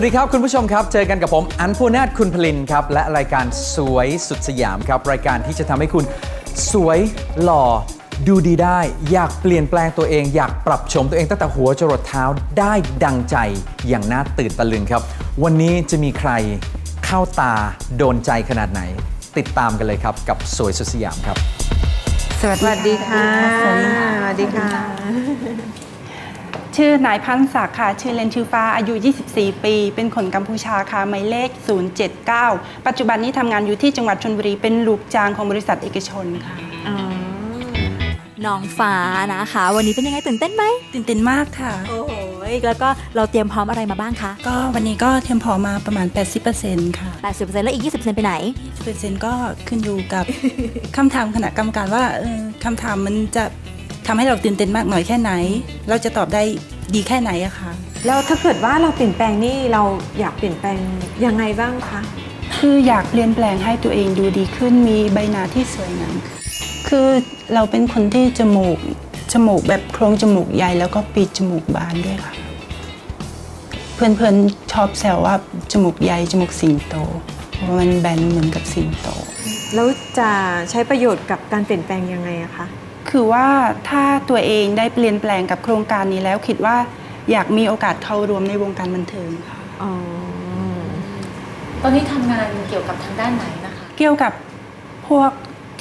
วัสดีครับคุณผู้ชมครับ เจอกันกับผมอันภูนาถคุณพลินครับ และรายการสวยสุดสยามครับ รายการที่จะทำให้คุณสวยหล่อดูดีได้ อยากเปลี่ยนแปลงตัวเอง อยากปรับชมตัวเองตั้งแต่หัวจรดเท้าได้ดังใจอย่างน่าตื่นตะลึงครับ วันนี้จะมีใครเข้าตาโดนใจขนาดไหน ติดตามกันเลยครับกับสวยสุดสยามครับ สวัสสวัสดีค่ะ สวัสดีค่ะสวัสดีค่ะ ชื่อนายพันศักดิ์ค่ะ ชื่อเล่นชื่อฟ้าอายุ 24 ปี เป็นคนกัมพูชาค่ะหมายเลข 079 ปัจจุบันนี้ทำงานอยู่ที่จังหวัดชลบุรี เป็นลูกจ้างของบริษัทเอกชนค่ะ น้องฟ้านะคะ วันนี้เป็นยังไงตื่นเต้นไหม ตื่นเต้นมากค่ะ โอ้โหแล้วก็เราเตรียมพร้อมอะไรมาบ้างคะ ก็วันนี้ก็เตรียมพอมาประมาณ 80%ค่ะ 80%แล้วอีก 20%ไปไหน 20%ก็ขึ้นอยู่กับ คำถามคณะกรรมการว่าเออคำถามมันจะ ทำให้เราตื่นเต้นมากหน่อยแค่ไหน เราจะตอบได้ดีแค่ไหนอะค่ะแล้วถ้าเกิดว่าเราเปลี่ยนแปลงนี่เราอยากเปลี่ยนแปลงยังไงบ้างคะคืออยากเปลี่ยนแปลงให้ตัวเองดูดีขึ้นมีใบหน้าที่สวยงามขึ้นคือเราเป็นคนที่จมูกจมูกแบบโครงจมูกใหญ่แล้วก็ปีกจมูกบานด้วยค่ะ เพื่อนๆชอบแซวว่าจมูกใหญ่จมูกสิงโตเพราะว่ามันแบนเหมือนกับสิงโต แล้วจะใช้ประโยชน์กับการเปลี่ยนแปลงยังไงอะคะ คือว่าถ้าตัวเองได้เปลี่ยนแปลงกับโครงการนี้แล้วคิดว่าอยากมีโอกาสเข้ารวมในวงการบันเทิงค่ะอ๋อตอนนี้ทำงานเกี่ยวกับทางด้านไหนนะคะ เกี่ยวกับพวก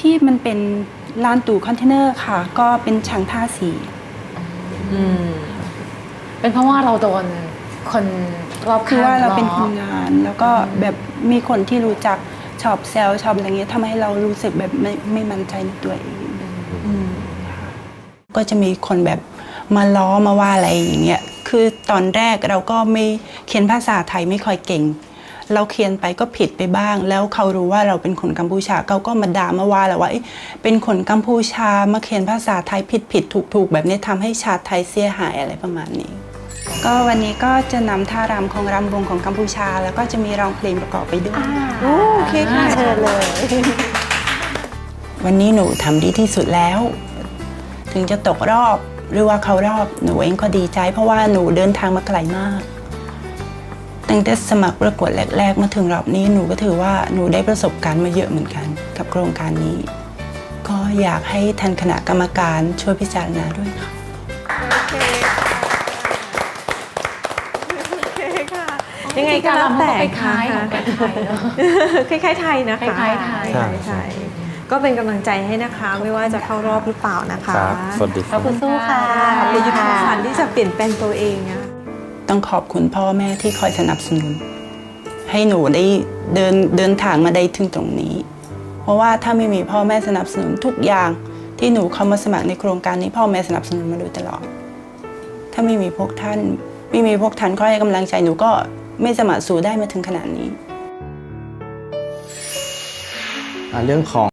ที่มันเป็นลานตู้คอนเทนเนอร์ค่ะ ก็เป็นช่างท่าสีอืมเป็นเพราะว่าเราโดนคนรอบคือข้างว่าเราเป็นล้อคนงาน แล้วก็แบบมีคนที่รู้จักชอบแซวชอบอะไรเงี้ยทำให้เรารู้สึกแบบไม่ไม่มั่นใจในตัวเองอืม ก็จะมีคนแบบมาล้อมาว่าอะไรอย่างเงี้ยคือตอนแรกเราก็ไม่เขียนภาษาไทยไม่ค่อยเก่ง เราเขียนไปก็ผิดไปบ้าง แล้วเขารู้ว่าเราเป็นคนกัมพูชาเขาก็มาด่ามาว่าเราว่าเอ๊ะเป็นคนกัมพูชามาเขียนภาษาไทยผิดผิดถูกถูกแบบนี้ทำให้ชาติไทยเสียหายอะไรประมาณนี้ ก็วันนี้ก็จะนำท่ารำของรำวงของกัมพูชา แล้วก็จะมีร้องเพลงประกอบไปด้วยโอเคค่ะเชิญเลย วันนี้หนูทำดีที่สุดแล้ว ถึงจะตกรอบหรือว่าเขารอบหนูเองก็ดีใจ เพราะว่าหนูเดินทางมาไกลมาก ตั้งแต่สมัครประกวดแรก ๆ มาถึงรอบนี้หนูก็ถือว่าหนูได้ประสบการณ์มาเยอะเหมือนกัน กับโครงการนี้ ก็อยากให้ท่านคณะกรรมการช่วยพิจารณาด้วยค่ะโอเคค่ะยังไงก็แล้วแต่คล้ายๆของเป็นไทยเนอะคล้ายๆไทยนะคะคล้ายๆไทยใช่ใช่ ก็เป็นกำลังใจให้นะคะ ไม่ว่าจะเข้ารอบหรือเปล่านะคะครับสวัสดีคขรัอบ บคุณสู้ค่ะอย่าหยุดความฝันที่จะเปลี่ยนแปลงตัวเองอะ ต้องขอบคุณพ่อแม่ที่คอยสนับสนุน ให้หนูได้เดินเดินทางมาได้ถึงตรงนี้ เพราะว่าถ้าไม่มีพ่อแม่สนับสนุนทุกอย่างที่หนูเข้ามาสมัครในโครงการนี้พ่อแม่สนับสนุนมาโดยตลอด ถ้าไม่มีพวกท่าน ไม่มีพวกท่านคอยให้กำลังใจหนูก็ไม่สามารถสู่ได้มาถึงขนาดนี้ อ่าเรื่องของ